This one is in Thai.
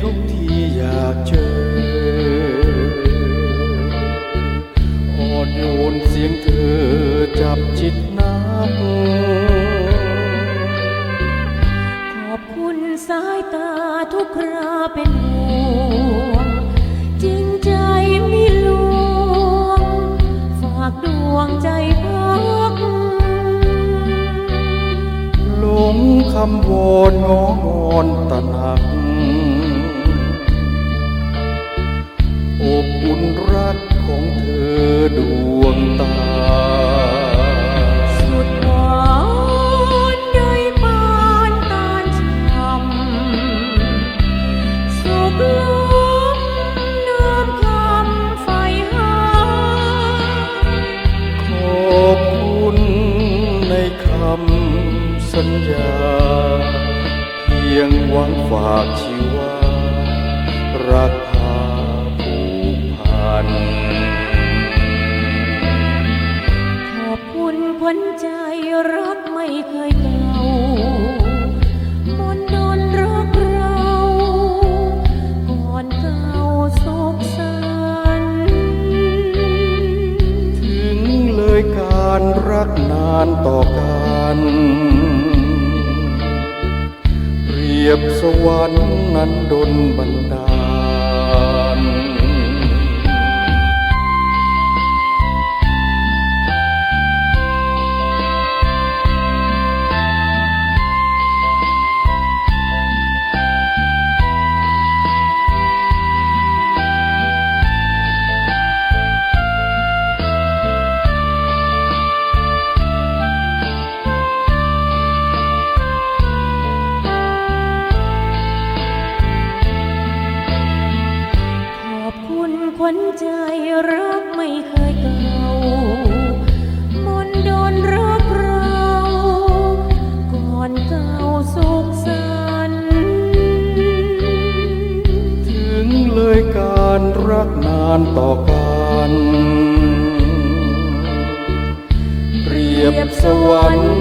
ทุกทีอยากเจออ่อนโยนเสียงเธอจับจิตนักขอบคุณสายตาทุกคราเป็นห่วงจริงใจไม่ลวง ฝากดวงใจพักหลงคำวอนงองอนตะหนัก อบอุ่นรักของเธอดวงตา สุดหวานด้ปานตานช้ำสุขล้มน้ำคำไฟหาขอบคุณในคำสัญญา เพียงหวังฝากชีวารัก วัญใจรักไม่เคยเก่ามนต์ดนรักเราก่อนเก่าสุขสันถึงเลยการรักนานต่อกันเปรียบสวรรค์นั้นดนบันดาล สุขสันถึงเลยการรักนานต่อกัน เปรียบสวรรค์